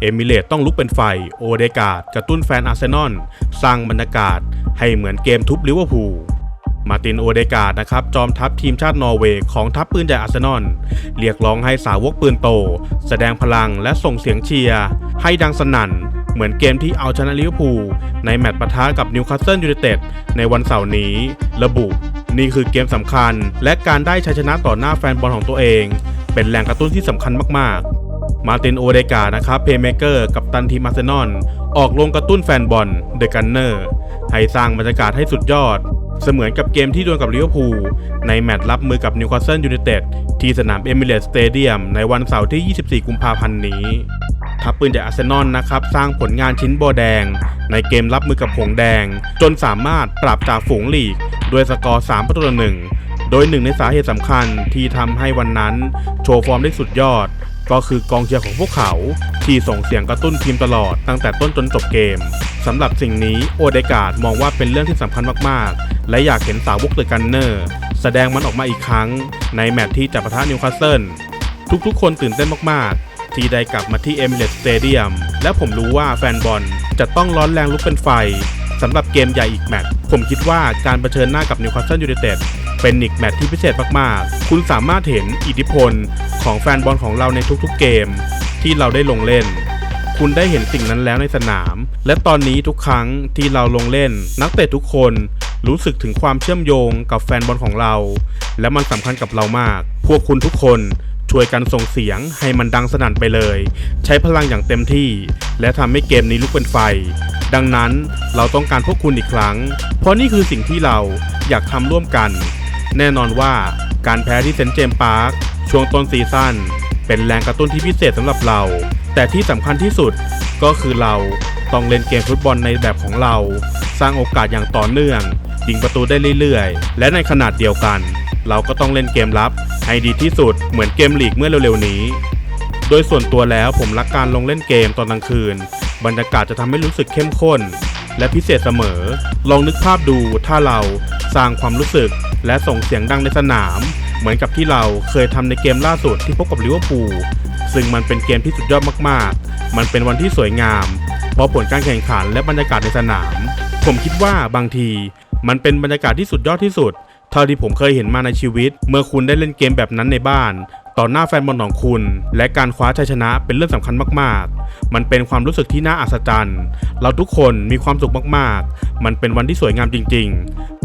เอมิเลตต้องลุกเป็นไฟ โอเดกาดกระตุ้นแฟนอาร์เซนอลสร้างบรรยากาศให้เหมือนเกมทุบลิเวอร์พูลมาตินโอเดกาดนะครับ จอมทัพทีมชาตินอร์เวย์ของทัพปืนใหญ่อาร์เซนอลเรียกร้องให้สาวกปืนโต แสดงพลังและส่งเสียงเชียร์ให้ดังสนั่น เหมือนเกมที่เอาชนะลิเวอร์พูลในแมตช์ปะทะกับนิวคาสเซิลยูไนเต็ดในวันเสาร์นี้ ระบุ นี่คือเกมสำคัญ และการได้ชัยชนะต่อหน้าแฟนบอลของตัวเอง เป็นแรงกระตุ้นที่สำคัญมากๆ มาตินโอเดกานะครับเพย์เมเกอร์กับตันทีมอาร์เซนอลออกลงกระตุ้นแฟนบอลเดอะกันเนอร์ให้สร้างบรรยากาศให้สุดยอด เสมือนกับเกมที่ดวลกับลิเวอร์พูลในแมตช์รับมือกับนิวคาสเซิลยูไนเต็ดที่สนามเอมิเรตสเตเดียมในวันเสาร์ที่ 24 กุมภาพันธ์นี้ทัพปืนจากอาร์เซนอลนะครับสร้างผลงานชิ้นโบแดง ในเกมรับมือกับหงแดง จนสามารถปราบจากฝูงลีกด้วยสกอร์ 3 ประตูต่อหนึ่งโดยหนึ่งในสาเหตุสำคัญที่ทำให้วันนั้น โชว์ฟอร์มได้สุดยอด ก็คือกองเชียร์ของพวกเขา ที่ส่งเสียงกระตุ้นทีมตลอดตั้งแต่ต้นจนจบเกมสำหรับสิ่งนี้โอเดกาดมองว่าเป็นเรื่องที่สำคัญมากๆ และอยากเห็นสาวกเดอะกันเนอร์แสดงมันออกมาอีกครั้ง ในแมตช์ที่จะปะทะนิวคาสเซิลทุกๆ คนตื่นเต้นมากๆ ที่ได้กลับมาที่เอมิเรตสเตเดียมและผมรู้ว่าแฟนบอลจะต้องร้อนแรงลุกเป็นไฟ สำหรับเกมใหญ่อีกแมตช์ผมคิดว่าการเผชิญหน้ากับนิวคาสเซิลยูไนเต็ดเป็นอีกแมตช์ที่พิเศษมากๆ คุณสามารถเห็นอิทธิพลของแฟนบอลของเราในทุกๆเกมที่เราได้ลงเล่น คุณได้เห็นสิ่งนั้นแล้วในสนาม และตอนนี้ทุกครั้งที่เราลงเล่น นักเตะทุกคนรู้สึกถึงความเชื่อมโยงกับแฟนบอลของเรา และมันสำคัญกับเรามาก พวกคุณทุกคน ช่วยกันส่งเสียงให้มันดังสนั่นไปเลย ใช้พลังอย่างเต็มที่ และทำให้เกมนี้ลุกเป็นไฟ ดังนั้นเราต้องการพวกคุณอีกครั้ง เพราะนี่คือสิ่งที่เราอยากทำร่วมกัน แน่นอนว่าการแพ้ที่เซนต์เจมส์พาร์คช่วงต้นซีซั่นเป็นแรงกระตุ้นที่พิเศษสำหรับเรา แต่ที่สำคัญที่สุดก็คือเราต้องเล่นเกมฟุตบอลในแบบของเรา สร้างโอกาสอย่างต่อเนื่องยิงประตูได้เรื่อยๆ และในขนาดเดียวกัน เราก็ต้องเล่นเกมรับ ให้ดีที่สุดเหมือนเกมลีกเมื่อเร็วๆนี้ โดยส่วนตัวแล้วผมรักการลงเล่นเกมตอนกลางคืน บรรยากาศจะทำให้รู้สึกเข้มข้น และพิเศษเสมอ ลองนึกภาพดูถ้าเราสร้างความรู้สึกและส่งเสียงดังในสนาม เหมือนกับที่เราเคยทำในเกมล่าสุดที่พบกับลิเวอร์พูลซึ่งมันเป็นเกมที่สุดยอดมากๆ มันเป็นวันที่สวยงาม เพราะผลการแข่งขันและบรรยากาศในสนาม ผมคิดว่าบางทีมันเป็นบรรยากาศที่สุดยอดที่สุด เท่าที่ผมเคยเห็นมาในชีวิต เมื่อคุณได้เล่นเกมแบบนั้นในบ้าน ต่อหน้าแฟนบอลของคุณ และการคว้าชัยชนะเป็นเรื่องสำคัญมาก ๆ มันเป็นความรู้สึกที่น่าอัศจรรย์ เราทุกคนมีความสุขมาก ๆ มันเป็นวันที่สวยงามจริง ๆ